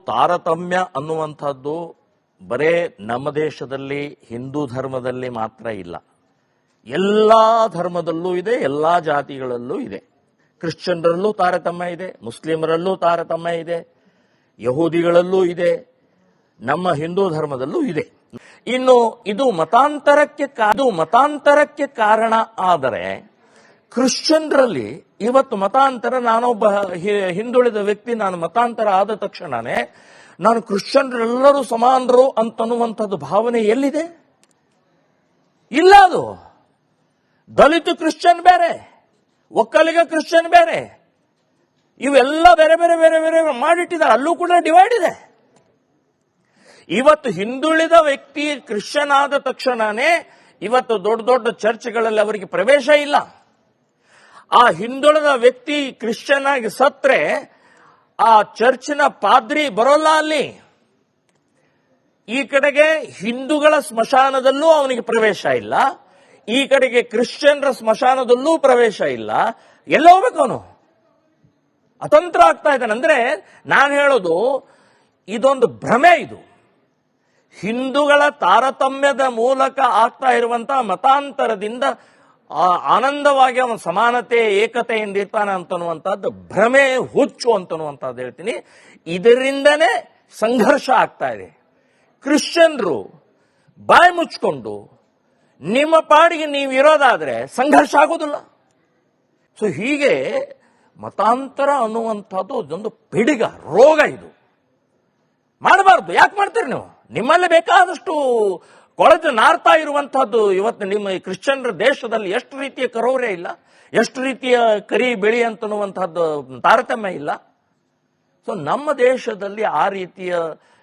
ತಾರತಮ್ಯ ಅನ್ನುವಂಥದ್ದು ಬರೇ ನಮ್ಮ ದೇಶದಲ್ಲಿ, ಹಿಂದೂ ಧರ್ಮದಲ್ಲಿ ಮಾತ್ರ ಇಲ್ಲ. ಎಲ್ಲ ಧರ್ಮದಲ್ಲೂ ಇದೆ, ಎಲ್ಲ ಜಾತಿಗಳಲ್ಲೂ ಇದೆ. ಕ್ರಿಶ್ಚಿಯನ್ರಲ್ಲೂ ತಾರತಮ್ಯ ಇದೆ, ಮುಸ್ಲಿಮರಲ್ಲೂ ತಾರತಮ್ಯ ಇದೆ, ಯಹೂದಿಗಳಲ್ಲೂ ಇದೆ, ನಮ್ಮ ಹಿಂದೂ ಧರ್ಮದಲ್ಲೂ ಇದೆ. ಇನ್ನು ಇದು ಮತಾಂತರಕ್ಕೆ ಕಾ- ಇದು ಮತಾಂತರಕ್ಕೆ ಕಾರಣ ಆದರೆ ಕ್ರಿಶ್ಚಿಯನ್ರಲ್ಲಿ ಇವತ್ತು ಮತಾಂತರ, ನಾನೊಬ್ಬ ಹಿಂದುಳಿದ ವ್ಯಕ್ತಿ, ನಾನು ಮತಾಂತರ ಆದ ತಕ್ಷಣನೇ ನಾನು ಕ್ರಿಶ್ಚಿಯನ್ರೆಲ್ಲರೂ ಸಮಾನರು ಅಂತನ್ನುವಂಥದ್ದು ಭಾವನೆ ಎಲ್ಲಿದೆ? ಇಲ್ಲ ಅದು. ದಲಿತ ಕ್ರಿಶ್ಚಿಯನ್ ಬೇರೆ, ಒಕ್ಕಲಿಗ ಕ್ರಿಶ್ಚಿಯನ್ ಬೇರೆ. ಇವೆಲ್ಲ ಬೇರೆ ಬೇರೆ ಬೇರೆ ಬೇರೆ ಮಾಡಿಟ್ಟಿದ್ದಾರೆ. ಅಲ್ಲೂ ಕೂಡ ಡಿವೈಡ್ ಇದೆ. ಇವತ್ತು ಹಿಂದುಳಿದ ವ್ಯಕ್ತಿ ಕ್ರಿಶ್ಚಿಯನ್ ಆದ ತಕ್ಷಣನೇ ಇವತ್ತು ದೊಡ್ಡ ದೊಡ್ಡ ಚರ್ಚ್ಗಳಲ್ಲಿ ಅವರಿಗೆ ಪ್ರವೇಶ ಇಲ್ಲ. ಆ ಹಿಂದುಳಿದ ವ್ಯಕ್ತಿ ಕ್ರಿಶ್ಚಿಯನ್ ಆಗಿ ಸತ್ರೆ ಆ ಚರ್ಚಿನ ಪಾದ್ರಿ ಬರೋಲ್ಲ ಅಲ್ಲಿ. ಈ ಕಡೆಗೆ ಹಿಂದೂಗಳ ಸ್ಮಶಾನದಲ್ಲೂ ಅವನಿಗೆ ಪ್ರವೇಶ ಇಲ್ಲ. ಈ ಕಡೆಗೆ ಕ್ರಿಶ್ಚಿಯನ್ರ ಸ್ಮಶಾನದಲ್ಲೂ ಪ್ರವೇಶ ಇಲ್ಲ. ಎಲ್ಲ ಹೋಗ್ಬೇಕು ಅವನು? ಅತಂತ್ರ ಆಗ್ತಾ ಇದ್ದಾನೆ. ಅಂದ್ರೆ ನಾನು ಹೇಳೋದು, ಇದೊಂದು ಭ್ರಮೆ ಇದು. ಹಿಂದೂಗಳ ತಾರತಮ್ಯದ ಮೂಲಕ ಆಗ್ತಾ ಇರುವಂತಹ ಮತಾಂತರದಿಂದ ಆ ಆನಂದವಾಗಿ ಅವನ ಸಮಾನತೆ ಏಕತೆಯಿಂದ ಇರ್ತಾನೆ ಅಂತನ್ನುವಂಥದ್ದು, ಭ್ರಮೆ, ಹುಚ್ಚು ಅಂತನ್ನುವಂಥದ್ದು ಹೇಳ್ತೀನಿ. ಇದರಿಂದನೇ ಸಂಘರ್ಷ ಆಗ್ತಾ ಇದೆ. ಕ್ರಿಶ್ಚಿಯನ್ರು ಬಾಯಿ ಮುಚ್ಕೊಂಡು, ನಿಮ್ಮ ಪಾಡಿಗೆ ನೀವು ಇರೋದಾದ್ರೆ ಸಂಘರ್ಷ ಆಗೋದಿಲ್ಲ. ಸೊ ಹೀಗೆ ಮತಾಂತರ ಅನ್ನುವಂಥದ್ದು ಒಂದು ಪಿಡಿಗ, ರೋಗ ಇದು. ಮಾಡಬಾರ್ದು. ಯಾಕೆ ಮಾಡ್ತೀರಿ ನೀವು? ನಿಮ್ಮಲ್ಲಿ ಬೇಕಾದಷ್ಟು ಕೊಳೆತು ನಾರ್ತಾ ಇರುವಂತಹದ್ದು ಇವತ್ತು ನಿಮ್ಮ ಕ್ರಿಶ್ಚಿಯನ್ರ ದೇಶದಲ್ಲಿ ಎಷ್ಟು ರೀತಿಯ ಕರೋರೆ ಇಲ್ಲ? ಎಷ್ಟು ರೀತಿಯ ಕರಿ ಬೆಳಿ ಅಂತನ್ನುವಂತಹದ್ದು ತಾರತಮ್ಯ ಇಲ್ಲ. ಸೊ ನಮ್ಮ ದೇಶದಲ್ಲಿ ಆ ರೀತಿಯ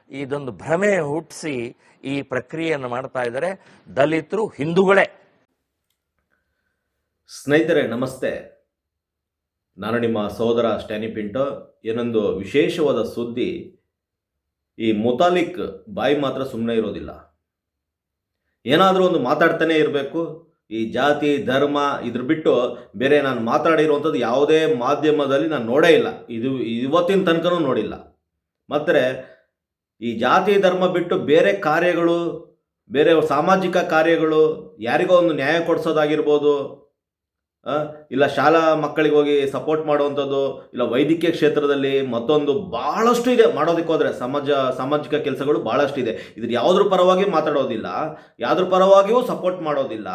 ಇದೊಂದು ಭ್ರಮೆ ಹುಟ್ಟಿಸಿ ಈ ಪ್ರಕ್ರಿಯೆಯನ್ನು ಮಾಡ್ತಾ ಇದ್ದಾರೆ. ದಲಿತರು, ಹಿಂದೂಗಳೇ. ಸ್ನೇಹಿತರೆ, ನಮಸ್ತೆ. ನಾನು ನಿಮ್ಮ ಸಹೋದರ ಸ್ಟ್ಯಾನಿ ಪಿಂಟೋ. ಏನೊಂದು ವಿಶೇಷವಾದ ಸುದ್ದಿ, ಈ ಮುತಾಲಿಕ್ ಬಾಯಿ ಮಾತ್ರ ಸುಮ್ಮನೆ ಇರೋದಿಲ್ಲ. ಏನಾದರೂ ಒಂದು ಮಾತಾಡ್ತಾನೆ ಇರಬೇಕು. ಈ ಜಾತಿ, ಧರ್ಮ ಇದ್ರ ಬಿಟ್ಟು ಬೇರೆ ನಾನು ಮಾತಾಡಿರುವಂಥದ್ದು ಯಾವುದೇ ಮಾಧ್ಯಮದಲ್ಲಿ ನಾನು ನೋಡೇ ಇಲ್ಲ. ಇದು ಇವತ್ತಿನ ತನಕನೂ ನೋಡಿಲ್ಲ. ಮತ್ತು ಈ ಜಾತಿ, ಧರ್ಮ ಬಿಟ್ಟು ಬೇರೆ ಕಾರ್ಯಗಳು, ಬೇರೆ ಸಾಮಾಜಿಕ ಕಾರ್ಯಗಳು ಯಾರಿಗೋ ಒಂದು ನ್ಯಾಯ ಕೊಡಿಸೋದಾಗಿರ್ಬೋದು ಇಲ್ಲ, ಶಾಲಾ ಮಕ್ಕಳಿಗೆ ಹೋಗಿ ಸಪೋರ್ಟ್ ಮಾಡುವಂಥದ್ದು, ಇಲ್ಲ, ವೈದ್ಯಕೀಯ ಕ್ಷೇತ್ರದಲ್ಲಿ ಮತ್ತೊಂದು ಭಾಳಷ್ಟು ಇದೆ. ಮಾಡೋದಕ್ಕೆ ಹೋದರೆ ಸಮಾಜ, ಸಾಮಾಜಿಕ ಕೆಲಸಗಳು ಭಾಳಷ್ಟು ಇದೆ. ಇದ್ರ ಯಾವುದ್ರ ಪರವಾಗಿ ಮಾತಾಡೋದಿಲ್ಲ. ಯಾವುದ್ರ ಪರವಾಗಿಯೂ ಸಪೋರ್ಟ್ ಮಾಡೋದಿಲ್ಲ.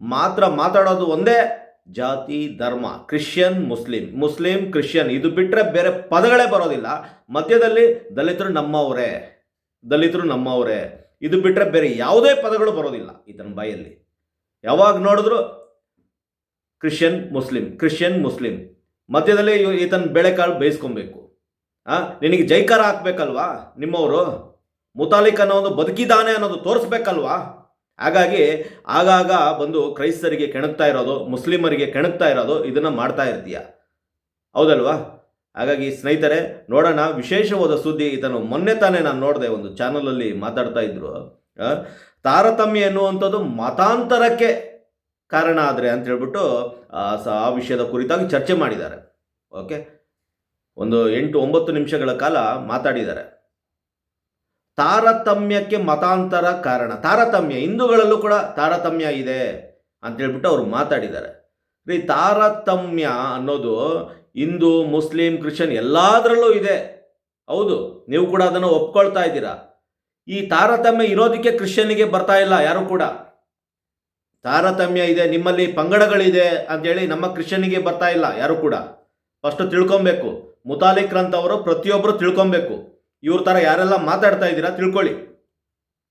ಮಾತ್ರ ಮಾತಾಡೋದು ಒಂದೇ ಜಾತಿ, ಧರ್ಮ, ಕ್ರಿಶ್ಚಿಯನ್, ಮುಸ್ಲಿಂ. ಮುಸ್ಲಿಂ, ಕ್ರಿಶ್ಚಿಯನ್, ಇದು ಬಿಟ್ಟರೆ ಬೇರೆ ಪದಗಳೇ ಬರೋದಿಲ್ಲ. ಮಧ್ಯದಲ್ಲಿ ದಲಿತರು ನಮ್ಮವರೇ ದಲಿತರು ನಮ್ಮವರೇ. ಇದು ಬಿಟ್ಟರೆ ಬೇರೆ ಯಾವುದೇ ಪದಗಳು ಬರೋದಿಲ್ಲ. ಈತನ ಬಾಯಲ್ಲಿ. ಯಾವಾಗ ನೋಡಿದ್ರು ಕ್ರಿಶ್ಚಿಯನ್ ಮುಸ್ಲಿಂ ಕ್ರಿಶ್ಚಿಯನ್ ಮುಸ್ಲಿಂ. ಮಧ್ಯದಲ್ಲೇ ಈತನ ಬೆಳೆಕಾಳು ಬೇಯಿಸ್ಕೊಬೇಕು. ಆ, ನಿನಗೆ ಜೈಕಾರ ಹಾಕ್ಬೇಕಲ್ವಾ ನಿಮ್ಮವರು? ಮುತಾಲಿಕ್ ಅನ್ನೋ ಒಂದು ಬದುಕಿದಾನೆ ಅನ್ನೋದು ತೋರಿಸ್ಬೇಕಲ್ವಾ? ಹಾಗಾಗಿ ಆಗಾಗ ಬಂದು ಕ್ರೈಸ್ತರಿಗೆ ಕೆಣಕ್ತಾ ಇರೋದು, ಮುಸ್ಲಿಮರಿಗೆ ಕೆಣಕ್ತಾ ಇರೋದು ಇದನ್ನು ಮಾಡ್ತಾ ಇರ್ತೀಯ. ಹೌದಲ್ವಾ? ಹಾಗಾಗಿ ಸ್ನೇಹಿತರೆ, ನೋಡೋಣ. ವಿಶೇಷವಾದ ಸುದ್ದಿ ಇದನ್ನು ಮೊನ್ನೆ ತಾನೇ ನಾನು ನೋಡಿದೆ, ಒಂದು ಚಾನಲಲ್ಲಿ ಮಾತಾಡ್ತಾ ಇದ್ರು. ತಾರತಮ್ಯ ಎನ್ನುವಂಥದ್ದು ಮತಾಂತರಕ್ಕೆ ಕಾರಣ ಆದರೆ ಅಂತ ಹೇಳ್ಬಿಟ್ಟು ಆ, ವಿಷಯದ ಕುರಿತಾಗಿ ಚರ್ಚೆ ಮಾಡಿದ್ದಾರೆ. ಓಕೆ? ಒಂದು ಎಂಟು ಒಂಬತ್ತು ನಿಮಿಷಗಳ ಕಾಲ ಮಾತಾಡಿದ್ದಾರೆ. ತಾರತಮ್ಯಕ್ಕೆ ಮತಾಂತರ ಕಾರಣ. ತಾರತಮ್ಯ ಹಿಂದೂಗಳಲ್ಲೂ ಕೂಡ ತಾರತಮ್ಯ ಇದೆ ಅಂತ ಹೇಳ್ಬಿಟ್ಟು ಅವರು ಮಾತಾಡಿದ್ದಾರೆ. ರೀ ತಾರತಮ್ಯ ಅನ್ನೋದು ಹಿಂದೂ ಮುಸ್ಲಿಂ ಕ್ರಿಶ್ಚಿಯನ್ ಎಲ್ಲದರಲ್ಲೂ ಇದೆ. ಹೌದು ನೀವು ಕೂಡ ಅದನ್ನು ಒಪ್ಕೊಳ್ತಾ ಇದ್ದೀರಾ. ಈ ತಾರತಮ್ಯ ಇರೋದಕ್ಕೆ ಕ್ರಿಶ್ಚಿಯನ್ಗೆ ಬರ್ತಾ ಇಲ್ಲ ಯಾರು ಕೂಡ. ತಾರತಮ್ಯ ಇದೆ, ನಿಮ್ಮಲ್ಲಿ ಪಂಗಡಗಳಿದೆ ಅಂತೇಳಿ ನಮ್ಮ ಕ್ರಿಶ್ಚನಿಗೆ ಬರ್ತಾ ಇಲ್ಲ, ಯಾರು ಕೂಡ. ಫಸ್ಟ್ ತಿಳ್ಕೊಬೇಕು. ಮುತಾಲಿಕ್ರಂತವರು ಪ್ರತಿಯೊಬ್ಬರು ತಿಳ್ಕೊಬೇಕು. ಇವ್ರ ಥರ ಯಾರೆಲ್ಲ ಮಾತಾಡ್ತಾ ಇದ್ದೀರಾ ತಿಳ್ಕೊಳ್ಳಿ.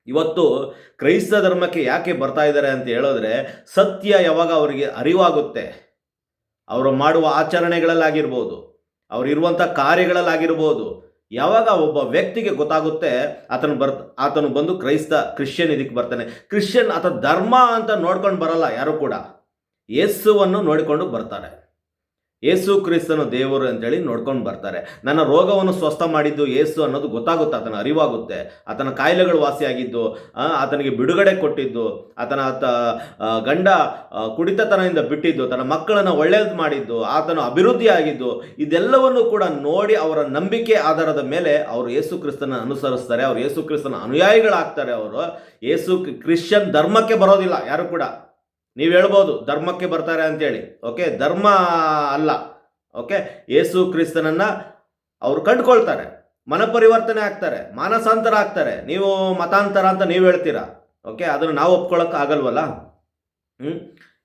ಇವತ್ತು ಕ್ರೈಸ್ತ ಧರ್ಮಕ್ಕೆ ಯಾಕೆ ಬರ್ತಾ ಇದ್ದಾರೆ ಅಂತ ಹೇಳಿದ್ರೆ, ಸತ್ಯ ಯಾವಾಗ ಅವರಿಗೆ ಅರಿವಾಗುತ್ತೆ, ಅವರು ಮಾಡುವ ಆಚರಣೆಗಳಲ್ಲಾಗಿರ್ಬೋದು ಅವರಿರುವಂಥ ಕಾರ್ಯಗಳಲ್ಲಾಗಿರ್ಬೋದು ಯಾವಾಗ ಒಬ್ಬ ವ್ಯಕ್ತಿಗೆ ಗೊತ್ತಾಗುತ್ತೆ, ಆತನು ಬರ್, ಆತನು ಬಂದು ಕ್ರೈಸ್ತ ಕ್ರಿಶ್ಚಿಯನ್ ಇದಕ್ಕೆ ಬರ್ತಾನೆ. ಕ್ರಿಶ್ಚಿಯನ್ ಆತ ಧರ್ಮ ಅಂತ ನೋಡ್ಕೊಂಡು ಬರಲ್ಲ, ಯಾರು ಕೂಡ. ಯೇಸುವನ್ನು ನೋಡಿಕೊಂಡು ಬರ್ತಾರೆ. ಯೇಸು ಕ್ರಿಸ್ತನು ದೇವರು ಅಂತೇಳಿ ನೋಡ್ಕೊಂಡು ಬರ್ತಾರೆ. ನನ್ನ ರೋಗವನ್ನು ಸ್ವಸ್ಥ ಮಾಡಿದ್ದು ಯೇಸು ಅನ್ನೋದು ಗೊತ್ತಾಗುತ್ತೆ, ಆತನ ಅರಿವಾಗುತ್ತೆ. ಆತನ ಕಾಯಿಲೆಗಳು ವಾಸಿಯಾಗಿದ್ದು ಆತನಿಗೆ ಬಿಡುಗಡೆ ಕೊಟ್ಟಿದ್ದು, ಆತನ ಆತ ಗಂಡ ಕುಡಿತತನದಿಂದ ಬಿಟ್ಟಿದ್ದು, ತನ್ನ ಮಕ್ಕಳನ್ನು ಒಳ್ಳೇದು ಮಾಡಿದ್ದು, ಆತನು ಅಭಿವೃದ್ಧಿ ಆಗಿದ್ದು ಇದೆಲ್ಲವನ್ನು ಕೂಡ ನೋಡಿ ಅವರ ನಂಬಿಕೆ ಆಧಾರದ ಮೇಲೆ ಅವರು ಏಸು ಕ್ರಿಸ್ತನ ಅನುಸರಿಸ್ತಾರೆ. ಅವರು ಏಸು ಕ್ರಿಸ್ತನ ಅನುಯಾಯಿಗಳಾಗ್ತಾರೆ ಅವರು. ಕ್ರಿ- ಕ್ರಿಶ್ಚಿಯನ್ ಧರ್ಮಕ್ಕೆ ಬರೋದಿಲ್ಲ ಯಾರು ಕೂಡ. ನೀವು ಹೇಳ್ಬೋದು, ಧರ್ಮಕ್ಕೆ ಬರ್ತಾರೆ ಅಂತೇಳಿ. ಓಕೆ ಧರ್ಮ ಅಲ್ಲ. ಓಕೆ ಯೇಸು ಕ್ರಿಸ್ತನನ್ನ ಅವರು ಕಂಡುಕೊಳ್ತಾರೆ. ಮನಪರಿವರ್ತನೆ ಆಗ್ತಾರೆ, ಮಾನಸಾಂತರ ಆಗ್ತಾರೆ. ನೀವು ಮತಾಂತರ ಅಂತ ನೀವು ಹೇಳ್ತೀರಾ? ಓಕೆ ಅದನ್ನು ನಾವು ಒಪ್ಕೊಳ್ಳೋಕೆ ಆಗಲ್ವಲ್ಲ? ಹ್ಞೂ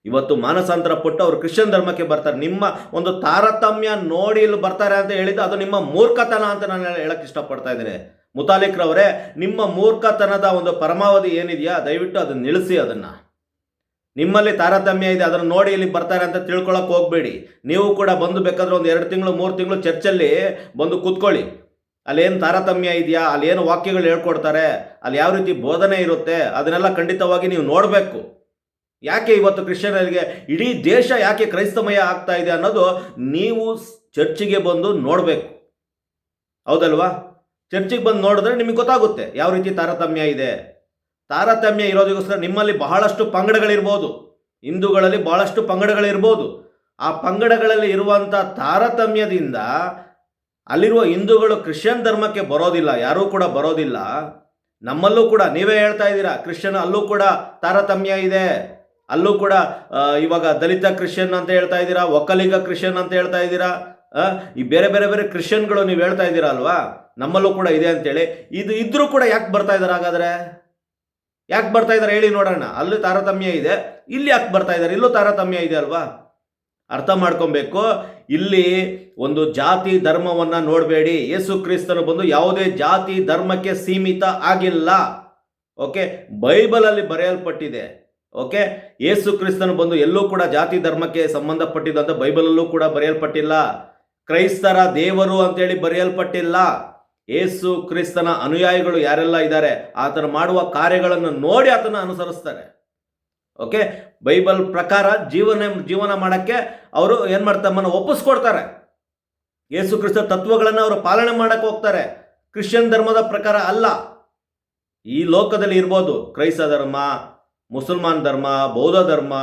ಇವತ್ತು ಮಾನಸಾಂತರ ಪಟ್ಟು ಅವರು ಕ್ರಿಶ್ಚಿಯನ್ ಧರ್ಮಕ್ಕೆ ಬರ್ತಾರೆ. ನಿಮ್ಮ ಒಂದು ತಾರತಮ್ಯ ನೋಡಿ ಇಲ್ಲಿ ಬರ್ತಾರೆ ಅಂತ ಹೇಳಿದ್ದು ಅದು ನಿಮ್ಮ ಮೂರ್ಖತನ ಅಂತ ನಾನು ಹೇಳಕ್ಕೆ ಇಷ್ಟಪಡ್ತಾ ಇದ್ದೇನೆ. ಮುತಾಲಿಕ್ರವರೇ, ನಿಮ್ಮ ಮೂರ್ಖತನದ ಒಂದು ಪರಮಾವಧಿ ಏನಿದೆಯಾ? ದಯವಿಟ್ಟು ಅದನ್ನ ನಿಲ್ಲಿಸಿ ಅದನ್ನು. ನಿಮ್ಮಲ್ಲಿ ತಾರತಮ್ಯ ಇದೆ, ಅದನ್ನು ನೋಡಿ ಇಲ್ಲಿ ಬರ್ತಾರೆ ಅಂತ ತಿಳ್ಕೊಳಕ್ಕೆ ಹೋಗ್ಬೇಡಿ. ನೀವು ಕೂಡ ಬಂದು ಬೇಕಾದ್ರೆ ಒಂದು ಎರಡು ತಿಂಗಳು, ಮೂರು ತಿಂಗಳು ಚರ್ಚಲ್ಲಿ ಬಂದು ಕೂತ್ಕೊಳ್ಳಿ. ಅಲ್ಲೇನು ತಾರತಮ್ಯ ಇದೆಯಾ? ಅಲ್ಲೇನು ವಾಕ್ಯಗಳು ಹೇಳ್ಕೊಡ್ತಾರೆ? ಅಲ್ಲಿ ಯಾವ ರೀತಿ ಬೋಧನೆ ಇರುತ್ತೆ? ಅದನ್ನೆಲ್ಲ ಖಂಡಿತವಾಗಿ ನೀವು ನೋಡಬೇಕು. ಯಾಕೆ ಇವತ್ತು ಕ್ರಿಶ್ಚಿಯನರಿಗೆ ಇಡೀ ದೇಶ ಯಾಕೆ ಕ್ರೈಸ್ತಮಯ ಆಗ್ತಾ ಇದೆ ಅನ್ನೋದು ನೀವು ಚರ್ಚಿಗೆ ಬಂದು ನೋಡಬೇಕು. ಹೌದಲ್ವಾ? ಚರ್ಚಿಗೆ ಬಂದು ನೋಡಿದ್ರೆ ನಿಮಗೆ ಗೊತ್ತಾಗುತ್ತೆ ಯಾವ ರೀತಿ ತಾರತಮ್ಯ ಇದೆ. ತಾರತಮ್ಯ ಇರೋದಕ್ಕೋಸ್ಕರ ನಿಮ್ಮಲ್ಲಿ ಬಹಳಷ್ಟು ಪಂಗಡಗಳಿರ್ಬೋದು. ಹಿಂದೂಗಳಲ್ಲಿ ಬಹಳಷ್ಟು ಪಂಗಡಗಳಿರ್ಬೋದು. ಆ ಪಂಗಡಗಳಲ್ಲಿ ಇರುವಂಥ ತಾರತಮ್ಯದಿಂದ ಅಲ್ಲಿರುವ ಹಿಂದೂಗಳು ಕ್ರಿಶ್ಚಿಯನ್ ಧರ್ಮಕ್ಕೆ ಬರೋದಿಲ್ಲ, ಯಾರೂ ಕೂಡ ಬರೋದಿಲ್ಲ. ನಮ್ಮಲ್ಲೂ ಕೂಡ, ನೀವೇ ಹೇಳ್ತಾ ಇದ್ದೀರಾ, ಕ್ರಿಶ್ಚಿಯನ್ ಅಲ್ಲೂ ಕೂಡ ತಾರತಮ್ಯ ಇದೆ. ಅಲ್ಲೂ ಕೂಡ ಇವಾಗ ದಲಿತ ಕ್ರಿಶ್ಚಿಯನ್ ಅಂತ ಹೇಳ್ತಾ ಇದ್ದೀರಾ, ಒಕ್ಕಲಿಗ ಕ್ರಿಶ್ಚಿಯನ್ ಅಂತ ಹೇಳ್ತಾ ಇದ್ದೀರಾ ಈ ಬೇರೆ ಬೇರೆ ಬೇರೆ ಕ್ರಿಶ್ಚಿಯನ್ಗಳು ನೀವು ಹೇಳ್ತಾ ಇದ್ದೀರಾ ಅಲ್ವಾ? ನಮ್ಮಲ್ಲೂ ಕೂಡ ಇದೆ ಅಂತೇಳಿ. ಇದು ಇದ್ರೂ ಕೂಡ ಯಾಕೆ ಬರ್ತಾ ಇದ್ದಾರೆ ಹಾಗಾದ್ರೆ? ಯಾಕೆ ಬರ್ತಾ ಇದ್ದಾರೆ ಹೇಳಿ ನೋಡೋಣ. ಅಲ್ಲೂ ತಾರತಮ್ಯ ಇದೆ. ಇಲ್ಲಿ ಯಾಕೆ ಬರ್ತಾ ಇದ್ದಾರೆ ಇಲ್ಲೂ ತಾರತಮ್ಯ ಇದೆ ಅಲ್ವಾ? ಅರ್ಥ ಮಾಡ್ಕೊಬೇಕು. ಇಲ್ಲಿ ಒಂದು ಜಾತಿ ಧರ್ಮವನ್ನ ನೋಡಬೇಡಿ. ಯೇಸು ಕ್ರಿಸ್ತನು ಬಂದು ಯಾವುದೇ ಜಾತಿ ಧರ್ಮಕ್ಕೆ ಸೀಮಿತ ಆಗಿಲ್ಲ. ಓಕೆ? ಬೈಬಲಲ್ಲಿ ಬರೆಯಲ್ಪಟ್ಟಿದೆ. ಓಕೆ? ಯೇಸು ಕ್ರಿಸ್ತನು ಬಂದು ಎಲ್ಲೂ ಕೂಡ ಜಾತಿ ಧರ್ಮಕ್ಕೆ ಸಂಬಂಧಪಟ್ಟಿದ್ದಂತ ಬೈಬಲಲ್ಲೂ ಕೂಡ ಬರೆಯಲ್ಪಟ್ಟಿಲ್ಲ. ಕ್ರೈಸ್ತರ ದೇವರು ಅಂತೇಳಿ ಬರೆಯಲ್ಪಟ್ಟಿಲ್ಲ. ಯೇಸು ಕ್ರಿಸ್ತನ ಅನುಯಾಯಿಗಳು ಯಾರೆಲ್ಲ ಇದ್ದಾರೆ, ಆತನ ಮಾಡುವ ಕಾರ್ಯಗಳನ್ನು ನೋಡಿ ಆತನ ಅನುಸರಿಸ್ತಾರೆ. ಓಕೆ ಬೈಬಲ್ ಪ್ರಕಾರ ಜೀವನ ಜೀವನ ಮಾಡೋಕ್ಕೆ ಅವರು ಏನು ಮಾಡ್ತಾರೆ ಮನ ಒಪ್ಪಿಸ್ಕೊಡ್ತಾರೆ. ಯೇಸು ಕ್ರಿಸ್ತ ತತ್ವಗಳನ್ನು ಅವರು ಪಾಲನೆ ಮಾಡಕ್ಕೆ ಹೋಗ್ತಾರೆ. ಕ್ರಿಶ್ಚಿಯನ್ ಧರ್ಮದ ಪ್ರಕಾರ ಅಲ್ಲ. ಈ ಲೋಕದಲ್ಲಿ ಇರ್ಬೋದು. ಕ್ರೈಸ್ತ ಧರ್ಮ, ಮುಸಲ್ಮಾನ್ ಧರ್ಮ, ಬೌದ್ಧ ಧರ್ಮ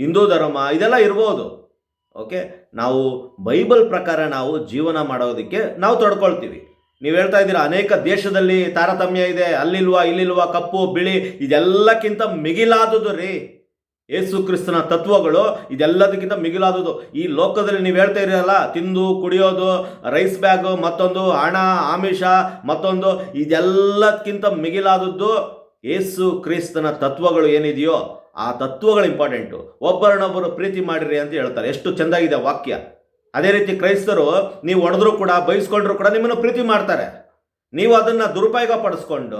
ಹಿಂದೂ ಧರ್ಮ, ಇದೆಲ್ಲ ಇರ್ಬೋದು. ಓಕೆ ನಾವು ಬೈಬಲ್ ಪ್ರಕಾರ ನಾವು ಜೀವನ ಮಾಡೋದಕ್ಕೆ ನಾವು ತೊಡ್ಕೊಳ್ತೀವಿ. ನೀವು ಹೇಳ್ತಾ ಇದ್ದೀರಾ, ಅನೇಕ ದೇಶದಲ್ಲಿ ತಾರತಮ್ಯ ಇದೆ, ಅಲ್ಲಿಲ್ವಾ, ಇಲ್ಲಿಲ್ವಾ, ಕಪ್ಪು, ಬಿಳಿ, ಇದೆಲ್ಲಕ್ಕಿಂತ ಮಿಗಿಲಾದುದು ರೀ. ಯೇಸು ಕ್ರಿಸ್ತನ ತತ್ವಗಳು ಇದೆಲ್ಲದಕ್ಕಿಂತ ಮಿಗಿಲಾದುದು ಈ ಲೋಕದಲ್ಲಿ ನೀವು ಹೇಳ್ತಾ ಇರಲ್ಲ ತಿಂದು, ಕುಡಿಯೋದು, ರೈಸ್ ಬ್ಯಾಗು, ಮತ್ತೊಂದು ಹಣ, ಆಮಿಷ, ಮತ್ತೊಂದು, ಇದೆಲ್ಲದಕ್ಕಿಂತ ಮಿಗಿಲಾದದ್ದು ಯೇಸು ಕ್ರಿಸ್ತನ ತತ್ವಗಳು ಏನಿದೆಯೋ ಆ ತತ್ವಗಳು ಇಂಪಾರ್ಟೆಂಟು ಒಬ್ಬರನ್ನೊಬ್ಬರು ಪ್ರೀತಿ ಮಾಡಿರಿ ಅಂತ ಹೇಳ್ತಾರೆ. ಎಷ್ಟು ಚೆಂದಾಗಿದೆ ವಾಕ್ಯ. ಅದೇ ರೀತಿ ಕ್ರೈಸ್ತರು ನೀವು ಒಡೆದ್ರೂ ಕೂಡ, ಬೈಸ್ಕೊಂಡ್ರು ಕೂಡ ನಿಮ್ಮನ್ನು ಪ್ರೀತಿ ಮಾಡ್ತಾರೆ. ನೀವು ಅದನ್ನು ದುರುಪಯೋಗ ಪಡಿಸ್ಕೊಂಡು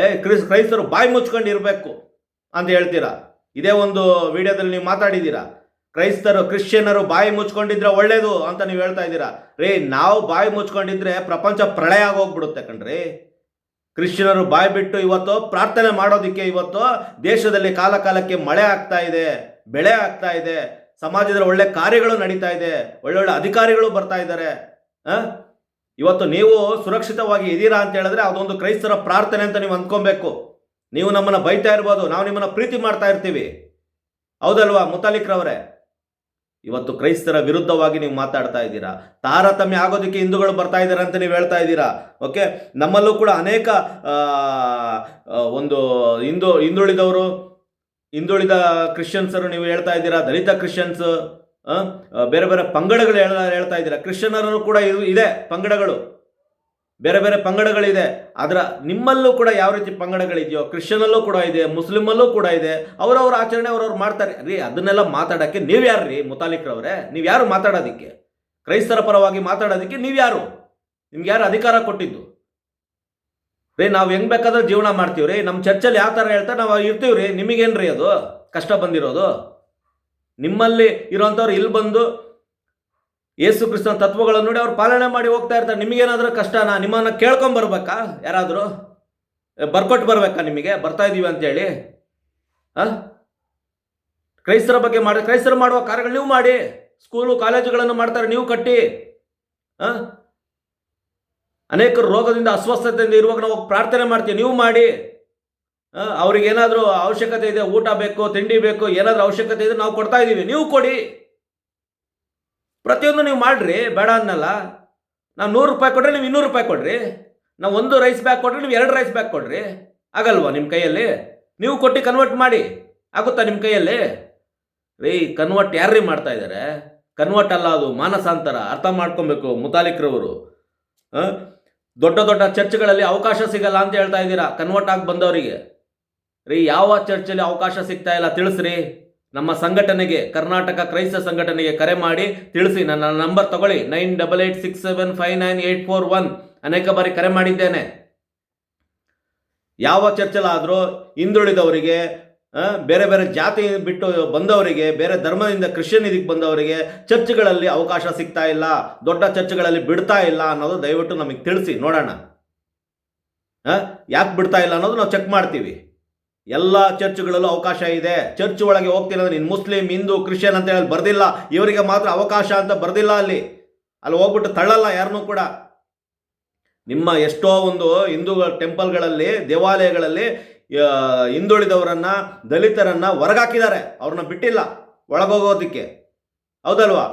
ಏ, ಕ್ರಿಸ್, ಕ್ರೈಸ್ತರು ಬಾಯಿ ಮುಚ್ಕೊಂಡು ಇರಬೇಕು ಅಂತ ಹೇಳ್ತೀರಾ? ಇದೇ ಒಂದು ವಿಡಿಯೋದಲ್ಲಿ ನೀವು ಮಾತಾಡಿದ್ದೀರಾ? ಕ್ರೈಸ್ತರು ಕ್ರಿಶ್ಚಿಯನ್ನರು ಬಾಯಿ ಮುಚ್ಕೊಂಡಿದ್ರೆ ಒಳ್ಳೇದು ಅಂತ ನೀವು ಹೇಳ್ತಾ ಇದ್ದೀರಾ? ರೇ, ನಾವು ಬಾಯಿ ಮುಚ್ಕೊಂಡಿದ್ರೆ ಪ್ರಪಂಚ ಪ್ರಳಯ ಆಗೋಗ್ಬಿಡುತ್ತೆ ಕಣ್ರಿ. ಕ್ರಿಶ್ಚಿಯನರು ಬಾಯಿ ಬಿಟ್ಟು ಇವತ್ತು ಪ್ರಾರ್ಥನೆ ಮಾಡೋದಕ್ಕೆ ಇವತ್ತು ದೇಶದಲ್ಲಿ ಕಾಲ ಕಾಲಕ್ಕೆ ಮಳೆ ಆಗ್ತಾ ಇದೆ, ಬೆಳೆ ಆಗ್ತಾ ಇದೆ, ಸಮಾಜದಲ್ಲಿ ಒಳ್ಳೆ ಕಾರ್ಯಗಳು ನಡೀತಾ ಇದೆ, ಒಳ್ಳೊಳ್ಳೆ ಅಧಿಕಾರಿಗಳು ಬರ್ತಾ ಇದ್ದಾರೆ? ಇವತ್ತು ನೀವು ಸುರಕ್ಷಿತವಾಗಿ ಇದ್ದೀರಾ ಅಂತ ಹೇಳಿದ್ರೆ ಅದೊಂದು ಕ್ರೈಸ್ತರ ಪ್ರಾರ್ಥನೆ ಅಂತ ನೀವು ಅಂದ್ಕೊಬೇಕು. ನೀವು ನಮ್ಮನ್ನ ಬೈತಾ ಇರ್ಬೋದು, ನಾವು ನಿಮ್ಮನ್ನ ಪ್ರೀತಿ ಮಾಡ್ತಾ ಇರ್ತೀವಿ. ಹೌದಲ್ವಾ ಮುತಾಲಿಕ್ರವರೇ ಇವತ್ತು ಕ್ರೈಸ್ತರ ವಿರುದ್ಧವಾಗಿ ನೀವು ಮಾತಾಡ್ತಾ ಇದ್ದೀರಾ? ತಾರತಮ್ಯ ಆಗೋದಕ್ಕೆ ಹಿಂದೂಗಳು ಬರ್ತಾ ಇದ್ದಾರೆ ಅಂತ ನೀವು ಹೇಳ್ತಾ ಇದ್ದೀರಾ? ಓಕೆ, ನಮ್ಮಲ್ಲೂ ಕೂಡ ಅನೇಕ ಒಂದು ಹಿಂದೂ, ಹಿಂದುಳಿದವರು, ಹಿಂದುಳಿದ ಕ್ರಿಶ್ಚಿಯನ್ಸರು ನೀವು ಹೇಳ್ತಾ ಇದ್ದೀರಾ? ದಲಿತ ಕ್ರಿಶ್ಚಿಯನ್ಸ್ ಬೇರೆ ಬೇರೆ ಪಂಗಡಗಳು ಹೇಳ ಹೇಳ್ತಾ ಇದ್ದೀರಾ? ಕ್ರಿಶ್ಚಿಯನರು ಕೂಡ ಇದೆ ಪಂಗಡಗಳು. ಬೇರೆ ಬೇರೆ ಪಂಗಡಗಳಿದೆ. ಅದರ ನಿಮ್ಮಲ್ಲೂ ಕೂಡ ಯಾವ ರೀತಿ ಪಂಗಡಗಳಿದೆಯೋ ಕ್ರಿಶ್ಚಿಯನಲ್ಲೂ ಕೂಡ ಇದೆ, ಮುಸ್ಲಿಮಲ್ಲೂ ಕೂಡ ಇದೆ, ಅವರವ್ರ ಆಚರಣೆ ಅವ್ರವ್ರು ಮಾಡ್ತಾರೆ. ರೀ, ಅದನ್ನೆಲ್ಲ ಮಾತಾಡೋಕ್ಕೆ ನೀವು ಯಾರು ರೀ ಮುತಾಲಿಕ್ರವ್ರೆ? ನೀವು ಯಾರು ಮಾತಾಡೋದಕ್ಕೆ? ಕ್ರೈಸ್ತರ ಪರವಾಗಿ ಮಾತಾಡೋದಕ್ಕೆ ನೀವು ಯಾರು? ನಿಮ್ಗೆ ಯಾರು ಅಧಿಕಾರ ಕೊಟ್ಟಿದ್ದು? ರೀ, ನಾವು ಹೆಂಗ್ ಬೇಕಾದ್ರೆ ಜೀವನ ಮಾಡ್ತೀವಿ ರೀ. ನಮ್ಮ ಚರ್ಚಲ್ಲಿ ಯಾವ ಥರ ಹೇಳ್ತಾರೆ ನಾವು ಇರ್ತೀವಿ ರೀ. ನಿಮಗೇನ್ರಿ ಅದು? ಕಷ್ಟ ಬಂದಿರೋದು? ನಿಮ್ಮಲ್ಲಿ ಇರೋಂಥವ್ರು ಇಲ್ಲಿ ಬಂದು ಯೇಸು ಕ್ರಿಸ್ತನ ತತ್ವಗಳನ್ನು ನೋಡಿ ಅವ್ರು ಪಾಲನೆ ಮಾಡಿ ಹೋಗ್ತಾ ಇರ್ತಾರೆ. ನಿಮಗೇನಾದರೂ ಕಷ್ಟನಾ? ನಿಮ್ಮನ್ನು ಕೇಳ್ಕೊಂಡ್ ಬರ್ಬೇಕಾ? ಯಾರಾದರೂ? ಬರ್ಕೊಟ್ಟು ಬರ್ಬೇಕಾ ನಿಮಗೆ? ಬರ್ತಾ ಇದ್ದೀವಿ ಅಂತೇಳಿ. ಹಾಂ ಕ್ರೈಸ್ತರ ಬಗ್ಗೆ ಮಾಡಿ, ಕ್ರೈಸ್ತರು ಮಾಡುವ ಕಾರ್ಯಗಳು ನೀವು ಮಾಡಿ. ಸ್ಕೂಲು, ಕಾಲೇಜುಗಳನ್ನು ಮಾಡ್ತಾರೆ, ನೀವು ಕಟ್ಟಿ. ಹಾಂ ಅನೇಕರು ರೋಗದಿಂದ, ಅಸ್ವಸ್ಥತೆಯಿಂದ ಇರುವಾಗ ನಾವು ಪ್ರಾರ್ಥನೆ ಮಾಡ್ತೀವಿ, ನೀವು ಮಾಡಿ. ಅವ್ರಿಗೆ ಏನಾದರೂ ಅವಶ್ಯಕತೆ ಇದೆ, ಊಟ ಬೇಕು, ತಿಂಡಿ ಬೇಕು, ಏನಾದರೂ ಅವಶ್ಯಕತೆ ಇದೆ ನಾವು ಕೊಡ್ತಾ ಇದ್ದೀವಿ ನೀವು ಕೊಡಿ. ಪ್ರತಿಯೊಂದು ನೀವು ಮಾಡ್ರಿ, ಬೇಡ ಅನ್ನಲ್ಲ. ನಾವು ನೂರು ರೂಪಾಯಿ ಕೊಟ್ಟರೆ ನೀವು ಇನ್ನೂರು ರೂಪಾಯಿ ಕೊಡ್ರಿ. ನಾವು ಒಂದು ರೈಸ್ ಬ್ಯಾಗ್ ಕೊಡ್ರಿ, ನೀವು ಎರಡು ರೈಸ್ ಬ್ಯಾಗ್ ಕೊಡ್ರಿ. ಆಗಲ್ವಾ ನಿಮ್ಮ ಕೈಯಲ್ಲಿ? ನೀವು ಕೊಟ್ಟು ಕನ್ವರ್ಟ್ ಮಾಡಿ. ಆಗುತ್ತಾ ನಿಮ್ಮ ಕೈಯಲ್ಲಿ? ರೀ ಕನ್ವರ್ಟ್ ಯಾರ್ರೀ ಮಾಡ್ತಾ ಇದ್ದಾರೆ ಕನ್ವರ್ಟ್ ಅಲ್ಲ ಅದು, ಮಾನಸಾಂತರ, ಅರ್ಥ ಮಾಡ್ಕೊಬೇಕು ಮುತಾಲಿಕ್ರವರು? ದೊಡ್ಡ ದೊಡ್ಡ ಚರ್ಚ್ಗಳಲ್ಲಿ ಅವಕಾಶ ಸಿಗಲ್ಲ ಅಂತ ಹೇಳ್ತಾ ಇದ್ದೀರಾ ಕನ್ವರ್ಟ್ ಆಗಿ ಬಂದವರಿಗೆ. ರೀ, ಯಾವ ಚರ್ಚಲ್ಲಿ ಅವಕಾಶ ಸಿಗ್ತಾ ಇಲ್ಲ, ತಿಳಿಸ್ರಿ. ನಮ್ಮ ಸಂಘಟನೆಗೆ, ಕರ್ನಾಟಕ ಕ್ರೈಸ್ತ ಸಂಘಟನೆಗೆ ಕರೆ ಮಾಡಿ ತಿಳಿಸಿ, ನನ್ನ ನಂಬರ್ ತಗೊಳ್ಳಿ, nine double eight six seven five nine eight four one. ಅನೇಕ ಬಾರಿ ಕರೆ ಮಾಡಿದ್ದೇನೆ. ಯಾವ ಚರ್ಚಲಾದರೂ ಹಿಂದುಳಿದವರಿಗೆ ಬೇರೆ ಬೇರೆ ಜಾತಿ ಬಿಟ್ಟು ಬಂದವರಿಗೆ, ಬೇರೆ ಧರ್ಮದಿಂದ ಕ್ರಿಶ್ಚಿಯನ್ ಇದಕ್ಕೆ ಬಂದವರಿಗೆ ಚರ್ಚ್ಗಳಲ್ಲಿ ಅವಕಾಶ ಸಿಗ್ತಾ ಇಲ್ಲ, ದೊಡ್ಡ ಚರ್ಚ್ಗಳಲ್ಲಿ ಬಿಡ್ತಾ ಇಲ್ಲ ಅನ್ನೋದು ದಯವಿಟ್ಟು ನಮಗೆ ತಿಳಿಸಿ, ನೋಡೋಣ. ಯಾಕೆ ಬಿಡ್ತಾ ಇಲ್ಲ ಅನ್ನೋದು ನಾವು ಚೆಕ್ ಮಾಡ್ತೀವಿ. ಎಲ್ಲ ಚರ್ಚ್ಗಳಲ್ಲೂ ಅವಕಾಶ ಇದೆ. ಚರ್ಚ್ ಒಳಗೆ ಹೋಗ್ತಿರೋದು ನೀನು ಮುಸ್ಲಿಂ, ಹಿಂದೂ, ಕ್ರಿಶ್ಚಿಯನ್ ಅಂತ ಹೇಳಿ ಬರ್ದಿಲ್ಲ. ಇವರಿಗೆ ಮಾತ್ರ ಅವಕಾಶ ಅಂತ ಬರ್ದಿಲ್ಲ ಅಲ್ಲಿ. ಅಲ್ಲಿ ಹೋಗ್ಬಿಟ್ಟು ತಳ್ಳಲ್ಲ ಯಾರನ್ನೂ ಕೂಡ. ನಿಮ್ಮ ಎಷ್ಟೋ ಒಂದು ಹಿಂದೂಗಳ ಟೆಂಪಲ್ಗಳಲ್ಲಿ, ದೇವಾಲಯಗಳಲ್ಲಿ ಹಿಂದುಳಿದವರನ್ನ, ದಲಿತರನ್ನ ಹೊರಗಾಕಿದ್ದಾರೆ. ಅವ್ರನ್ನ ಬಿಟ್ಟಿಲ್ಲ ಒಳಗೋಗೋದಕ್ಕೆ. ಹೌದಲ್ವಾ?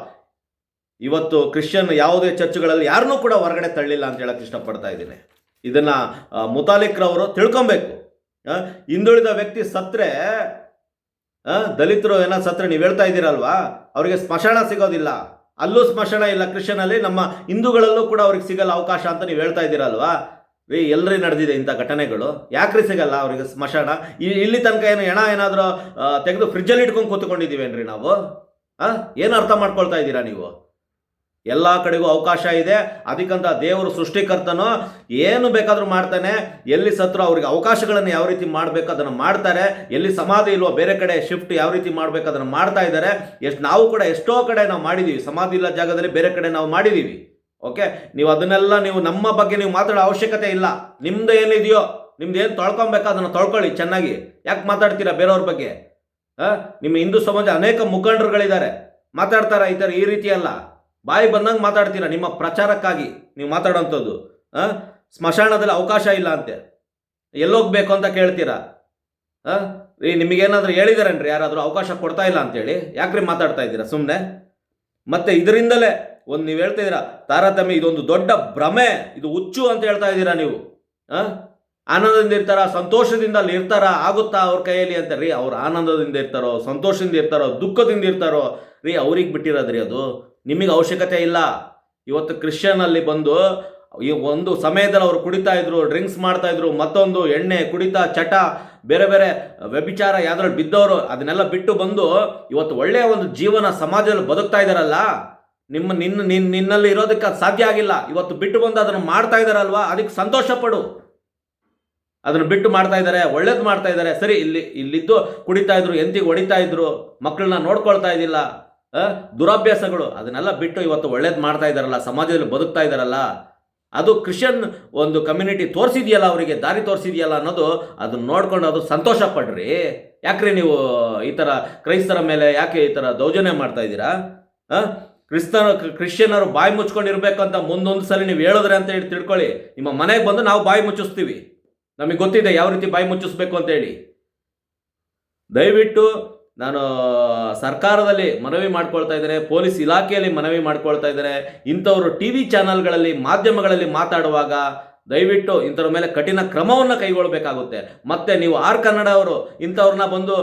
ಇವತ್ತು ಕ್ರಿಶ್ಚಿಯನ್ ಯಾವುದೇ ಚರ್ಚ್ಗಳಲ್ಲಿ ಯಾರನ್ನೂ ಕೂಡ ಹೊರಗಡೆ ತಳ್ಳಿಲ್ಲ ಅಂತ ಹೇಳಕ್ಕೆ ಇಷ್ಟಪಡ್ತಾ ಇದ್ದೀನಿ. ಇದನ್ನ ಮುತಾಲಿಕ್ರವರು ತಿಳ್ಕೊಬೇಕು. ಹಿಂದುಳಿದ ವ್ಯಕ್ತಿ ಸತ್ರೆ ದಲಿತರು ಏನೋ ಸತ್ರೆ, ನೀವು ಹೇಳ್ತಾ ಇದ್ದೀರಲ್ವಾ? ಅವರಿಗೆ ಸ್ಮಶಾನ ಸಿಗೋದಿಲ್ಲ. ಅಲ್ಲೂ ಸ್ಮಶಾನ ಇಲ್ಲ ಕ್ರಿಶ್ಚಿಯನಲ್ಲಿ ನಮ್ಮ ಹಿಂದೂಗಳಲ್ಲೂ ಕೂಡ ಅವ್ರಿಗೆ ಸಿಗಲ್ಲ ಅವಕಾಶ ಅಂತ ನೀವು ಹೇಳ್ತಾ ಇದ್ದೀರಲ್ವಾ? ರೀ ಎಲ್ಲರಿ ನಡೆದಿದೆ ಇಂಥ ಘಟನೆಗಳು. ಯಾಕ್ರಿ ಸಿಗಲ್ಲ ಅವರಿಗೆ ಸ್ಮಶಾನ? ಇಲ್ಲಿ ತನಕ ಏನು ಹೆಣ ಏನಾದರೂ ತೆಗೆದು ಫ್ರಿಜ್ಜಲ್ಲಿ ಇಟ್ಕೊಂಡು ಕೂತ್ಕೊಂಡಿದ್ದೀವೇನ್ರಿ ನಾವು? ಏನು ಅರ್ಥ ಮಾಡ್ಕೊಳ್ತಾ ಇದ್ದೀರಾ ನೀವು? ಎಲ್ಲ ಕಡೆಗೂ ಅವಕಾಶ ಇದೆ. ಅದಕ್ಕಂತ ದೇವರು ಸೃಷ್ಟಿಕರ್ತನೋ ಏನು ಬೇಕಾದರೂ ಮಾಡ್ತಾನೆ. ಎಲ್ಲಿ ಸತ್ರು ಅವ್ರಿಗೆ ಅವಕಾಶಗಳನ್ನು ಯಾವ ರೀತಿ ಮಾಡಬೇಕು ಅದನ್ನು ಮಾಡ್ತಾರೆ. ಎಲ್ಲಿ ಸಮಾಧಿ ಇಲ್ವೋ ಬೇರೆ ಕಡೆ ಶಿಫ್ಟ್ ಯಾವ ರೀತಿ ಮಾಡಬೇಕು ಅದನ್ನು ಮಾಡ್ತಾ ಇದ್ದಾರೆ. ಎಷ್ಟು ನಾವು ಕೂಡ ಎಷ್ಟೋ ಕಡೆ ನಾವು ಮಾಡಿದ್ದೀವಿ ಸಮಾಧಿ ಇಲ್ಲ ಜಾಗದಲ್ಲಿ ಬೇರೆ ಕಡೆ ನಾವು ಮಾಡಿದ್ದೀವಿ ಓಕೆ ನೀವು ಅದನ್ನೆಲ್ಲ ನೀವು ನಮ್ಮ ಬಗ್ಗೆ ನೀವು ಮಾತಾಡೋ ಅವಶ್ಯಕತೆ ಇಲ್ಲ. ನಿಮ್ದು ಏನಿದೆಯೋ, ನಿಮ್ದು ಏನು ತೊಳ್ಕೊಬೇಕೋ ಅದನ್ನು ತೊಳ್ಕೊಳ್ಳಿ ಚೆನ್ನಾಗಿ. ಯಾಕೆ ಮಾತಾಡ್ತೀರಾ ಬೇರೆಯವ್ರ ಬಗ್ಗೆ? ನಿಮ್ಮ ಹಿಂದೂ ಸಮಾಜ ಅನೇಕ ಮುಖಂಡರುಗಳಿದ್ದಾರೆ. ಮಾತಾಡ್ತಾರ ಈ ಥರ ಈ ರೀತಿ ಅಲ್ಲ. ಬಾಯಿ ಬಂದಂಗೆ ಮಾತಾಡ್ತೀರಾ, ನಿಮ್ಮ ಪ್ರಚಾರಕ್ಕಾಗಿ ನೀವು ಮಾತಾಡೋಂಥದ್ದು? ಸ್ಮಶಾನದಲ್ಲಿ ಅವಕಾಶ ಇಲ್ಲ ಅಂತೆ. ಎಲ್ಲೋಗ್ಬೇಕು ಅಂತ ಕೇಳ್ತೀರಾ? ಹಾಂ ರೀ ನಿಮಗೇನಾದ್ರೂ ಹೇಳಿದಾರೇನ್ರಿ? ಯಾರಾದರೂ ಅವಕಾಶ ಕೊಡ್ತಾ ಇಲ್ಲ ಅಂತೇಳಿ. ಯಾಕ್ರಿ ಮಾತಾಡ್ತಾ ಇದ್ದೀರಾ? ಸುಮ್ಮನೆ ಮತ್ತೆ ಇದರಿಂದಲೇ ಒಂದು ನೀವು ಹೇಳ್ತಾ ಇದ್ದೀರಾ, ತಾರತಮ್ಯ, ಇದೊಂದು ದೊಡ್ಡ ಭ್ರಮೆ, ಇದು ಹುಚ್ಚು ಅಂತ ಹೇಳ್ತಾ ಇದ್ದೀರಾ ನೀವು? ಹಾಂ ಆನಂದದಿಂದ ಇರ್ತಾರ, ಸಂತೋಷದಿಂದ ಅಲ್ಲಿ ಇರ್ತಾರ, ಆಗುತ್ತಾ ಅವ್ರ ಕೈಯಲ್ಲಿ ಅಂತ? ರೀ, ಅವ್ರು ಆನಂದದಿಂದ ಇರ್ತಾರೋ, ಸಂತೋಷದಿಂದ ಇರ್ತಾರೋ, ದುಃಖದಿಂದ ಇರ್ತಾರೋ, ರೀ, ಅವ್ರಿಗೆ ಬಿಟ್ಟಿರೋದ್ರಿ ಅದು. ನಿಮಗೆ ಅವಶ್ಯಕತೆ ಇಲ್ಲ. ಇವತ್ತು ಕ್ರಿಶ್ಚಿಯನ್ನಲ್ಲಿ ಬಂದು ಈ ಒಂದು ಸಮಯದಲ್ಲಿ ಅವರು ಕುಡಿತಾ ಇದ್ರು, ಡ್ರಿಂಕ್ಸ್ ಮಾಡ್ತಾ ಇದ್ರು, ಮತ್ತೊಂದು ಎಣ್ಣೆ, ಕುಡಿತಾ, ಚಟ, ಬೇರೆ ಬೇರೆ ವ್ಯಭಿಚಾರ ಯಾವ್ದ್ರಲ್ಲಿ ಬಿದ್ದವರು ಅದನ್ನೆಲ್ಲ ಬಿಟ್ಟು ಬಂದು ಇವತ್ತು ಒಳ್ಳೆಯ ಒಂದು ಜೀವನ ಸಮಾಜದಲ್ಲಿ ಬದುಕ್ತಾ ಇದ್ದಾರಲ್ಲ ನಿಮ್ಮ, ನಿನ್ನ ನಿನ್ನ, ನಿನ್ನಲ್ಲಿ ಇರೋದಕ್ಕೆ ಸಾಧ್ಯ ಆಗಿಲ್ಲ. ಇವತ್ತು ಬಿಟ್ಟು ಬಂದು ಅದನ್ನು ಮಾಡ್ತಾ ಇದ್ದಾರಲ್ವಾ ಅದಕ್ಕೆ ಸಂತೋಷ ಪಡು. ಅದನ್ನು ಬಿಟ್ಟು ಮಾಡ್ತಾ ಇದ್ದಾರೆ ಒಳ್ಳೇದು ಮಾಡ್ತಾ ಇದ್ದಾರೆ ಸರಿ, ಇಲ್ಲಿ, ಇಲ್ಲಿದ್ದು ಕುಡಿತಾ ಇದ್ರು, ಎಂತಿಗೆ ಹೊಡಿತಾ ಇದ್ರು, ಮಕ್ಕಳನ್ನ ನೋಡ್ಕೊಳ್ತಾ ಇದ್ದಿಲ್ಲ. ದುರಭ್ಯಾಸಗಳು, ಅದನ್ನೆಲ್ಲ ಬಿಟ್ಟು ಇವತ್ತು ಒಳ್ಳೇದು ಮಾಡ್ತಾ ಇದ್ದಾರಲ್ಲ ಸಮಾಜದಲ್ಲಿ ಬದುಕ್ತಾ ಇದ್ದಾರಲ್ಲ ಅದು ಕ್ರಿಶ್ಚಿಯನ್ ಒಂದು ಕಮ್ಯುನಿಟಿ ತೋರಿಸಿದೆಯಲ್ಲ ಅವರಿಗೆ, ದಾರಿ ತೋರಿಸಿದೆಯಲ್ಲ ಅನ್ನೋದು, ಅದನ್ನ ನೋಡ್ಕೊಂಡು ಅದು ಸಂತೋಷ ಪಡ್ರಿ. ಯಾಕ್ರಿ ನೀವು ಈ ಥರ ಕ್ರೈಸ್ತರ ಮೇಲೆ ಯಾಕೆ ಈ ಥರ ದೌರ್ಜನ್ಯ ಮಾಡ್ತಾ ಇದ್ದೀರಾ? ಕ್ರಿಸ್ತನ, ಕ್ರಿಶ್ಚಿಯನರು ಬಾಯಿ ಮುಚ್ಕೊಂಡಿರ್ಬೇಕು ಅಂತ ಮುಂದೊಂದು ಸಲ ನೀವು ಹೇಳಿದ್ರೆ ಅಂತ ಹೇಳಿ ತಿಳ್ಕೊಳ್ಳಿ. ನಿಮ್ಮ ಮನೆಗೆ ಬಂದು ನಾವು ಬಾಯಿ ಮುಚ್ಚಿಸ್ತೀವಿ. ನಮಗೆ ಗೊತ್ತಿದೆ ಯಾವ ರೀತಿ ಬಾಯಿ ಮುಚ್ಚಿಸ್ಬೇಕು ಅಂತ ಹೇಳಿ. ದಯವಿಟ್ಟು ನಾನು ಸರ್ಕಾರದಲ್ಲಿ ಮನವಿ ಮಾಡ್ಕೊಳ್ತಾ ಇದ್ದಾರೆ ಪೊಲೀಸ್ ಇಲಾಖೆಯಲ್ಲಿ ಮನವಿ ಮಾಡ್ಕೊಳ್ತಾ ಇದ್ದಾರೆ ಇಂಥವರು ಟಿ ವಿ ಚಾನಲ್ಗಳಲ್ಲಿ, ಮಾಧ್ಯಮಗಳಲ್ಲಿ ಮಾತಾಡುವಾಗ ದಯವಿಟ್ಟು ಇಂಥವ್ರ ಮೇಲೆ ಕಠಿಣ ಕ್ರಮವನ್ನು ಕೈಗೊಳ್ಳಬೇಕಾಗುತ್ತೆ ಮತ್ತು ನೀವು ಆರ್ ಕನ್ನಡ ಅವರು, ಇಂಥವ್ರನ್ನ ಬಂದು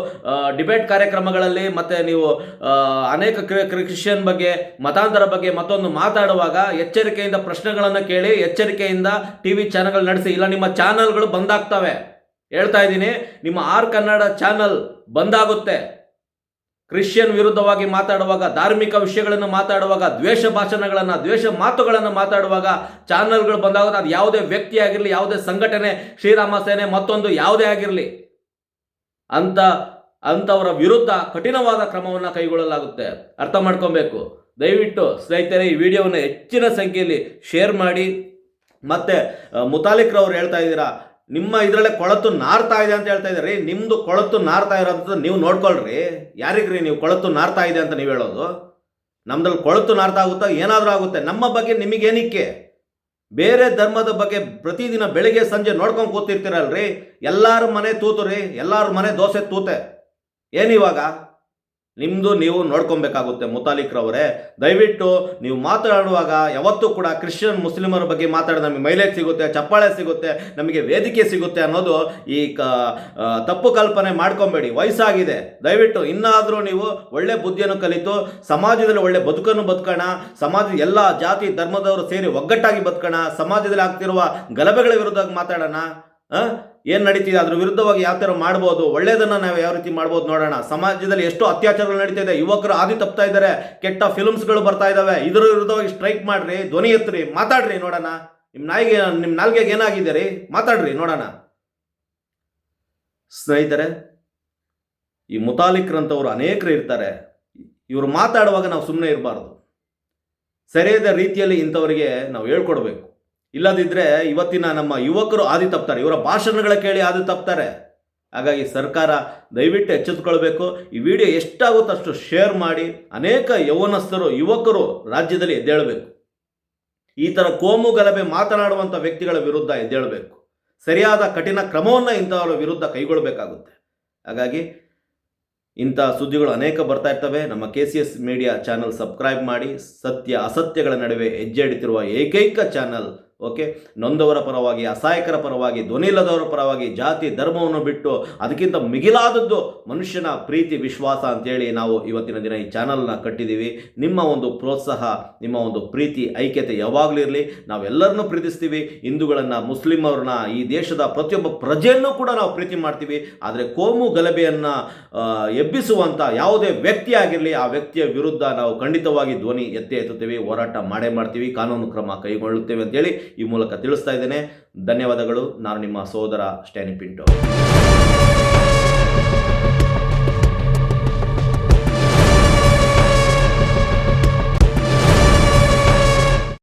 ಡಿಬೇಟ್ ಕಾರ್ಯಕ್ರಮಗಳಲ್ಲಿ, ಮತ್ತು ನೀವು ಅನೇಕ ಕ್ರಿ- ಕ್ರಿಶ್ಚಿಯನ್ ಬಗ್ಗೆ, ಮತಾಂತರ ಬಗ್ಗೆ ಮತ್ತೊಂದು ಮಾತಾಡುವಾಗ ಎಚ್ಚರಿಕೆಯಿಂದ ಪ್ರಶ್ನೆಗಳನ್ನು ಕೇಳಿ, ಎಚ್ಚರಿಕೆಯಿಂದ ಟಿ ವಿ ಚಾನಲ್ಗಳು ನಡೆಸಿ, ಇಲ್ಲ ನಿಮ್ಮ ಚಾನಲ್ಗಳು ಬಂದಾಗ್ತವೆ ಹೇಳ್ತಾ ಇದ್ದೀನಿ, ನಿಮ್ಮ ಆರ್ ಕನ್ನಡ ಚಾನಲ್ ಬಂದಾಗುತ್ತೆ ಕ್ರಿಶ್ಚಿಯನ್ ವಿರುದ್ಧವಾಗಿ ಮಾತಾಡುವಾಗ, ಧಾರ್ಮಿಕ ವಿಷಯಗಳನ್ನು ಮಾತಾಡುವಾಗ, ದ್ವೇಷ ಭಾಷಣಗಳನ್ನು, ದ್ವೇಷ ಮಾತುಗಳನ್ನು ಮಾತಾಡುವಾಗ ಚಾನಲ್ಗಳು ಬಂದಾಗ ಅದು ಯಾವುದೇ ವ್ಯಕ್ತಿ ಆಗಿರಲಿ, ಯಾವುದೇ ಸಂಘಟನೆ, ಶ್ರೀರಾಮ ಸೇನೆ ಮತ್ತೊಂದು ಯಾವುದೇ ಆಗಿರಲಿ, ಅಂತ ಅಂಥವರ ವಿರುದ್ಧ ಕಠಿಣವಾದ ಕ್ರಮವನ್ನು ಕೈಗೊಳ್ಳಲಾಗುತ್ತೆ. ಅರ್ಥ ಮಾಡ್ಕೊಬೇಕು. ದಯವಿಟ್ಟು ಸ್ನೇಹಿತರೆ, ಈ ವಿಡಿಯೋವನ್ನು ಹೆಚ್ಚಿನ ಸಂಖ್ಯೆಯಲ್ಲಿ ಶೇರ್ ಮಾಡಿ. ಮತ್ತೆ ಮುತಾಲಿಕ್ರವ್ರು ಹೇಳ್ತಾ ಇದ್ದೀರಾ ನಿಮ್ಮ ಇದರಲ್ಲೇ ಕೊಳತು ನಾರ್ತಾ ಇದೆ ಅಂತ ಹೇಳ್ತಾ ಇದ್ದೀರಿ. ನಿಮ್ಮದು ಕೊಳತು ನಾರ್ತಾ ಇರೋದು ನೀವು ನೋಡ್ಕೊಳ್ರಿ. ಯಾರಿಗ್ರಿ ನೀವು ಕೊಳತು ನಾರ್ತಾ ಇದೆ ಅಂತ ನೀವು ಹೇಳೋದು? ನಮ್ದ್ರಲ್ಲಿ ಕೊಳತು ನಾರ್ತಾ ಆಗುತ್ತಾ? ಏನಾದರೂ ಆಗುತ್ತೆ. ನಮ್ಮ ಬಗ್ಗೆ ನಿಮಗೇನಿಕ್ಕೆ? ಬೇರೆ ಧರ್ಮದ ಬಗ್ಗೆ ಪ್ರತಿದಿನ ಬೆಳಿಗ್ಗೆ, ಸಂಜೆ ನೋಡ್ಕೊಂಡು ಕೂತಿರ್ತೀರಲ್ರಿ. ಎಲ್ಲರ ಮನೆ ತೂತು ರೀ ಎಲ್ಲರ ಮನೆ ದೋಸೆ ತೂತೆ. ಏನಿವಾಗ ನಿಮ್ಮದು ನೀವು ನೋಡ್ಕೊಬೇಕಾಗುತ್ತೆ ಮುತಾಲಿಕ್ರವರೇ ದಯವಿಟ್ಟು ನೀವು ಮಾತನಾಡುವಾಗ ಯಾವತ್ತೂ ಕೂಡ ಕ್ರಿಶ್ಚಿಯನ್, ಮುಸ್ಲಿಮರ ಬಗ್ಗೆ ಮಾತಾಡಿ ನಮಗೆ ಮೈಲೇಜ್ ಸಿಗುತ್ತೆ, ಚಪ್ಪಾಳೆ ಸಿಗುತ್ತೆ, ನಮಗೆ ವೇದಿಕೆ ಸಿಗುತ್ತೆ ಅನ್ನೋದು ಈ ಕ ತಪ್ಪು ಕಲ್ಪನೆ ಮಾಡ್ಕೊಬೇಡಿ. ವಯಸ್ಸಾಗಿದೆ. ದಯವಿಟ್ಟು ಇನ್ನಾದರೂ ನೀವು ಒಳ್ಳೆ ಬುದ್ಧಿಯನ್ನು ಕಲಿತು, ಸಮಾಜದಲ್ಲಿ ಒಳ್ಳೆ ಬದುಕನ್ನು ಬದುಕೋಣ, ಸಮಾಜದ ಎಲ್ಲ ಜಾತಿ, ಧರ್ಮದವರು ಸೇರಿ ಒಗ್ಗಟ್ಟಾಗಿ ಬದುಕೋಣ, ಸಮಾಜದಲ್ಲಿ ಆಗ್ತಿರುವ ಗಲಭೆಗಳ ವಿರುದ್ಧ ಮಾತಾಡೋಣ ಏನು ನಡೀತಿದೆ? ಅದ್ರ ವಿರುದ್ಧವಾಗಿ ಯಾವ ಥರ ಮಾಡ್ಬೋದು? ಒಳ್ಳೇದನ್ನ ನಾವು ಯಾವ ರೀತಿ ಮಾಡ್ಬೋದು ನೋಡೋಣ. ಸಮಾಜದಲ್ಲಿ ಎಷ್ಟು ಅತ್ಯಾಚಾರಗಳು ನಡೀತಾ ಇದೆ ಯುವಕರು ಆದಿ ತಪ್ತಾ ಇದ್ದಾರೆ. ಕೆಟ್ಟ ಫಿಲ್ಮ್ಸ್ಗಳು ಬರ್ತಾ ಇದ್ದಾವೆ ಇದರ ವಿರುದ್ಧವಾಗಿ ಸ್ಟ್ರೈಕ್ ಮಾಡ್ರಿ, ಧ್ವನಿ ಎತ್ತರಿ ಮಾತಾಡ್ರಿ ನೋಡೋಣ. ನಿಮ್ಮ ನಾಯಿಗೆ ನಿಮ್ಮ ನಾಲ್ಗೆಗೆ ಏನಾಗಿದೆ ರೀ? ಮಾತಾಡ್ರಿ ನೋಡೋಣ. ಸ್ನೇಹಿತರೆ, ಈ ಮುತಾಲಿಕ್ರಂಥವ್ರು ಅನೇಕರು ಇರ್ತಾರೆ. ಇವರು ಮಾತಾಡುವಾಗ ನಾವು ಸುಮ್ಮನೆ ಇರಬಾರ್ದು. ಸರಿಯಾದ ರೀತಿಯಲ್ಲಿ ಇಂಥವರಿಗೆ ನಾವು ಹೇಳ್ಕೊಡ್ಬೇಕು. ಇಲ್ಲದಿದ್ದರೆ ಇವತ್ತಿನ ನಮ್ಮ ಯುವಕರು ಆದಿ ತಪ್ತಾರೆ. ಇವರ ಭಾಷಣಗಳ ಕೇಳಿ ಆದಿ ತಪ್ತಾರೆ. ಹಾಗಾಗಿ ಸರ್ಕಾರ ದಯವಿಟ್ಟು ಎಚ್ಚೆತ್ತುಕೊಳ್ಬೇಕು. ಈ ವಿಡಿಯೋ ಎಷ್ಟಾಗುತ್ತೋ ಅಷ್ಟು ಶೇರ್ ಮಾಡಿ. ಅನೇಕ ಯೌವನಸ್ಥರು, ಯುವಕರು ರಾಜ್ಯದಲ್ಲಿ ಎದ್ದೇಳಬೇಕು. ಈ ಥರ ಕೋಮು ಗಲಭೆ ಮಾತನಾಡುವಂಥ ವ್ಯಕ್ತಿಗಳ ವಿರುದ್ಧ ಎದ್ದೇಳಬೇಕು. ಸರಿಯಾದ ಕಠಿಣ ಕ್ರಮವನ್ನು ಇಂಥವರ ವಿರುದ್ಧ ಕೈಗೊಳ್ಳಬೇಕಾಗುತ್ತೆ. ಹಾಗಾಗಿ ಇಂಥ ಸುದ್ದಿಗಳು ಅನೇಕ ಬರ್ತಾ ಇರ್ತವೆ. ನಮ್ಮ K C S media channel subscribe ಮಾಡಿ. ಸತ್ಯ ಅಸತ್ಯಗಳ ನಡುವೆ ಹೆಜ್ಜೆ ಇಡುತ್ತಿರುವ ಏಕೈಕ ಚಾನಲ್ ಓಕೆ? ನೊಂದವರ ಪರವಾಗಿ, ಅಸಹಾಯಕರ ಪರವಾಗಿ ಧ್ವನಿಲ್ಲದವರ ಪರವಾಗಿ, ಜಾತಿ ಧರ್ಮವನ್ನು ಬಿಟ್ಟು ಅದಕ್ಕಿಂತ ಮಿಗಿಲಾದದ್ದು ಮನುಷ್ಯನ ಪ್ರೀತಿ, ವಿಶ್ವಾಸ ಅಂತೇಳಿ ನಾವು ಇವತ್ತಿನ ದಿನ ಈ ಚಾನಲ್ನ ಕಟ್ಟಿದ್ದೀವಿ. ನಿಮ್ಮ ಒಂದು ಪ್ರೋತ್ಸಾಹ, ನಿಮ್ಮ ಒಂದು ಪ್ರೀತಿ, ಐಕ್ಯತೆ ಯಾವಾಗಲೂ ಇರಲಿ. ನಾವೆಲ್ಲರನ್ನೂ ಪ್ರೀತಿಸ್ತೀವಿ. ಹಿಂದೂಗಳನ್ನು, ಮುಸ್ಲಿಮವ್ರನ್ನ, ಈ ದೇಶದ ಪ್ರತಿಯೊಬ್ಬ ಪ್ರಜೆಯನ್ನು ಕೂಡ ನಾವು ಪ್ರೀತಿ ಮಾಡ್ತೀವಿ. ಆದರೆ ಕೋಮು ಗಲಭೆಯನ್ನು ಎಬ್ಬಿಸುವಂಥ ಯಾವುದೇ ವ್ಯಕ್ತಿ ಆಗಿರಲಿ, ಆ ವ್ಯಕ್ತಿಯ ವಿರುದ್ಧ ನಾವು ಖಂಡಿತವಾಗಿ ಧ್ವನಿ ಎತ್ತಿ ಎತ್ತುತ್ತೇವೆ, ಹೋರಾಟ ಮಾಡೇ ಮಾಡ್ತೀವಿ, ಕಾನೂನು ಕ್ರಮ ಕೈಗೊಳ್ಳುತ್ತೇವೆ ಅಂತೇಳಿ ಈ ಮೂಲಕ ತಿಳಿಸ್ತಾ ಇದ್ದೇನೆ. ಧನ್ಯವಾದಗಳು. ನಾನು ನಿಮ್ಮ ಸೋದರ ಸ್ಟ್ಯಾನಿ ಪಿಂಟೋ.